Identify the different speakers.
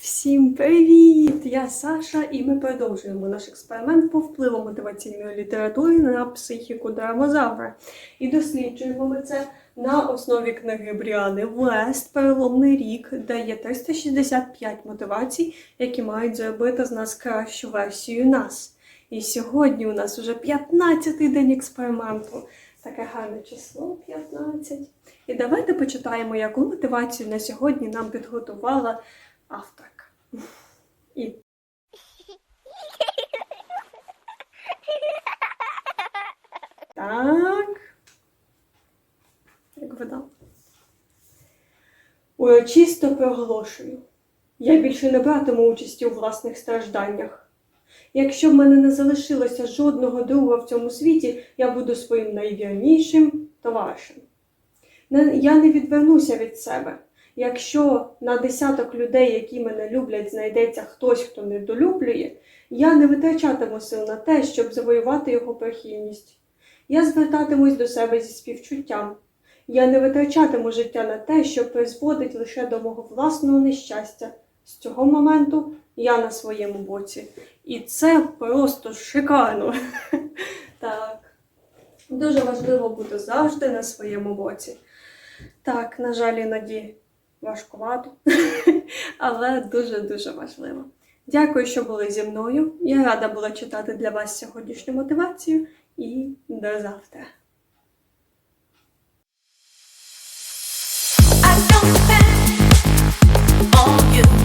Speaker 1: Всім привіт! Я Саша, і ми продовжуємо наш експеримент по впливу мотиваційної літератури на психіку драмозавра. І досліджуємо ми це на основі книги Бріани Вест Переломний рік, де є 365 мотивацій, які мають зробити з нас кращу версію нас. І сьогодні у нас уже 15-й день експерименту. Таке гарне число 15. І давайте почитаємо, яку мотивацію на сьогодні нам підготувала авторка. І так. Як вода. Урочисто проголошую. Я більше не братиму участі у власних стражданнях. Якщо в мене не залишилося жодного друга в цьому світі, я буду своїм найвірнішим товаришем. Я не відвернуся від себе. Якщо на десяток людей, які мене люблять, знайдеться хтось, хто недолюблює, я не витрачатиму сил на те, щоб завоювати його прихильність. Я звертатимусь до себе зі співчуттям. Я не витрачатиму життя на те, що призводить лише до мого власного нещастя. З цього моменту я на своєму боці. І це просто шикарно. Так. Дуже важливо бути завжди на своєму боці. Так, на жаль, іноді важкувато, але дуже-дуже важливо. Дякую, що були зі мною. Я рада була читати для вас сьогоднішню мотивацію і до завтра.